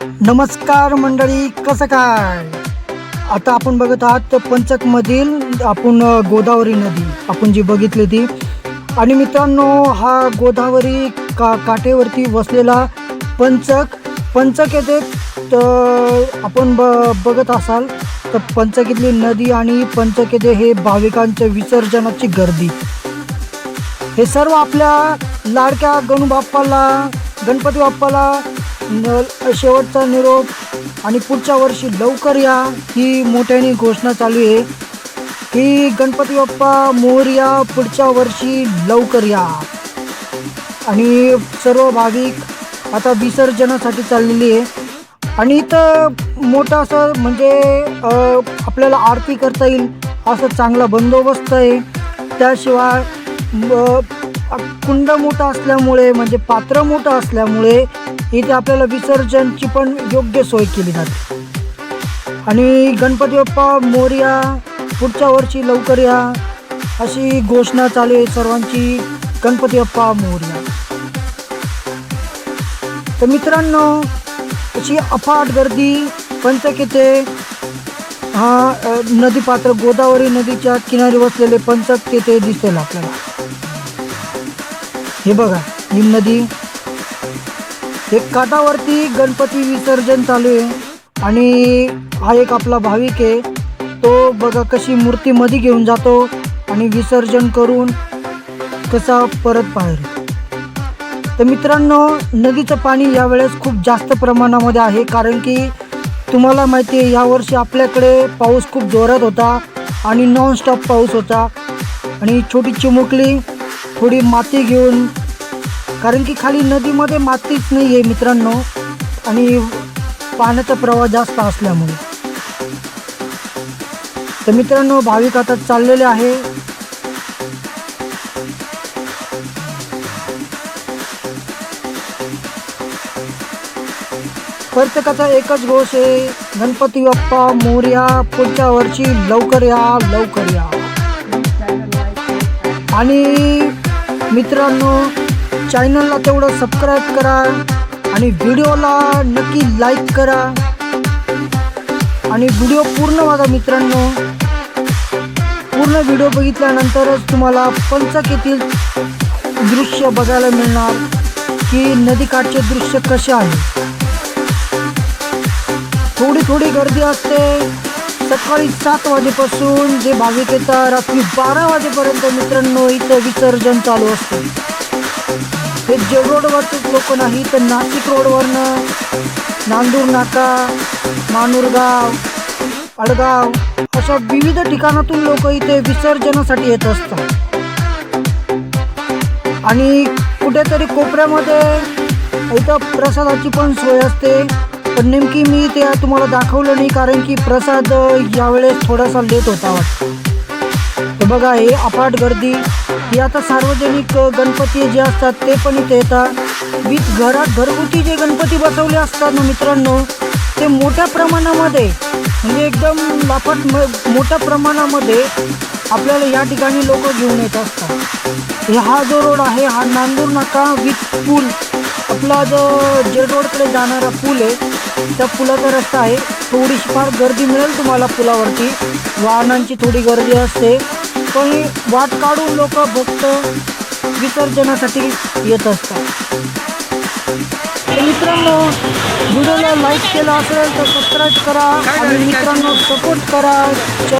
नमस्कार मंडळी कसं काय? आता आपण बघत आहात पंचकमधील आपण गोदावरी नदी. आपण जी बघितली ती. आणि मित्रांनो हा गोदावरी का काठेवरती वसलेला पंचक. पंचक येथे तर आपण ब बघत असाल तर पंचकीतली नदी आणि पंचक हे भाविकांच्या विसर्जनाची गर्दी. हे सर्व आपल्या लाडक्या गणू बाप्पाला गणपती बाप्पाला शेवटचा निरोप आणि पुढच्या वर्षी लवकर या ही मोठ्याने घोषणा चालू आहे. की गणपती बाप्पा मोर्या पुढच्या वर्षी लवकर या. आणि सर्व भाविक आता विसर्जनासाठी चाललेली आहे. आणि इथं मोठं असं म्हणजे आपल्याला आरती करता येईल असं चांगला बंदोबस्त आहे. त्याशिवाय कुंड मोठा असल्यामुळे म्हणजे पात्र मोठं असल्यामुळे इथे आपल्याला विसर्जनची पण योग्य सोय केली जाते. आणि गणपती बाप्पा मोर्या पुढच्या वर्षी लवकर या अशी घोषणा चालू आहे सर्वांची गणपती बाप्पा मोर्या. तर मित्रांनो अशी अफाट गर्दी पंचक येथे हा नदी नदीपात्र गोदावरी नदीच्या किनारी बसलेले पंचक तेथे दिसेल आपल्याला. हे बघा ही नदी हे काठावरती गणपती विसर्जन चालू आहे. आणि हा एक आपला भाविक आहे. तो बघा कशी मूर्ती मध्ये घेऊन जातो आणि विसर्जन करून कसा परत बाहेर तर मित्रांनो नदीचं पाणी यावेळेस खूप जास्त प्रमाणामध्ये आहे. कारण की तुम्हाला माहिती आहे यावर्षी आपल्याकडे पाऊस खूप जोरात होता आणि नॉनस्टॉप पाऊस होता. आणि छोटी चिमुकली थोडी माती घेऊन कारण की खाली नदीमध्ये मातीच नाही आहे मित्रांनो. आणि पाण्याचा प्रवाह जास्त असल्यामुळे. तर मित्रांनो भाविक आता चाललेले आहे. प्रत्येकाचा एकच घोष आहे गणपती बाप्पा मोर्या पुढच्या वर्षी लवकर या लवकर या. आणि मित्रांनो चॅनलला तेवढं सबस्क्राईब करा आणि व्हिडिओला नक्की लाईक करा. आणि व्हिडिओ पूर्ण बघा मित्रांनो. पूर्ण व्हिडिओ बघितल्यानंतरच तुम्हाला पंचक येथील दृश्य बघायला मिळणार की नदीकाठचे दृश्य कसे आहे. थोडी थोडी गर्दी असते. सकाळी सात वाजेपासून जे भाविक येतात रात्री बारा वाजेपर्यंत मित्रांनो इथं विसर्जन चालू असते. जे रोडवरचेच लोक नाही तर नाशिक रोडवरनं नांदूर नाका मानूरगाव अडगाव अशा विविध ठिकाणातून लोक इथे विसर्जनासाठी येत असतात. आणि कुठेतरी कोपऱ्यामध्ये इथं प्रसादाची पण सोय असते. पण नेमकी मी ते तुम्हाला दाखवलं नाही कारण की प्रसाद यावेळेस थोडासा लेट होता वाटतं. बघा हे अफाट गर्दी. ही आता सार्वजनिक गणपती जे असतात ते पण इथे येतात. विथ घरात घरगुती जे गणपती बसवले असतात ना मित्रांनो ते मोठ्या प्रमाणामध्ये म्हणजे एकदम लाफट म- मोठ्या प्रमाणामध्ये आपल्याला या ठिकाणी लोक घेऊन येत असतात. हे हा जो रोड आहे हा नांदूर नाका विथ पूल. आपला जो जे रोडकडे जाणारा पूल आहे त्या पुलाचा रस्ता आहे. थोडीशी फार गर्दी मिळेल तुम्हाला पुलावरती. वाहनांची थोडी गर्दी असते. पण वाट काढून लोक भक्त विसर्जनासाठी येत असतात. मित्रांनो व्हिडिओला लाईक केला असेल तर सबस्क्राईब करा आणि मित्रांनो सपोर्ट करा.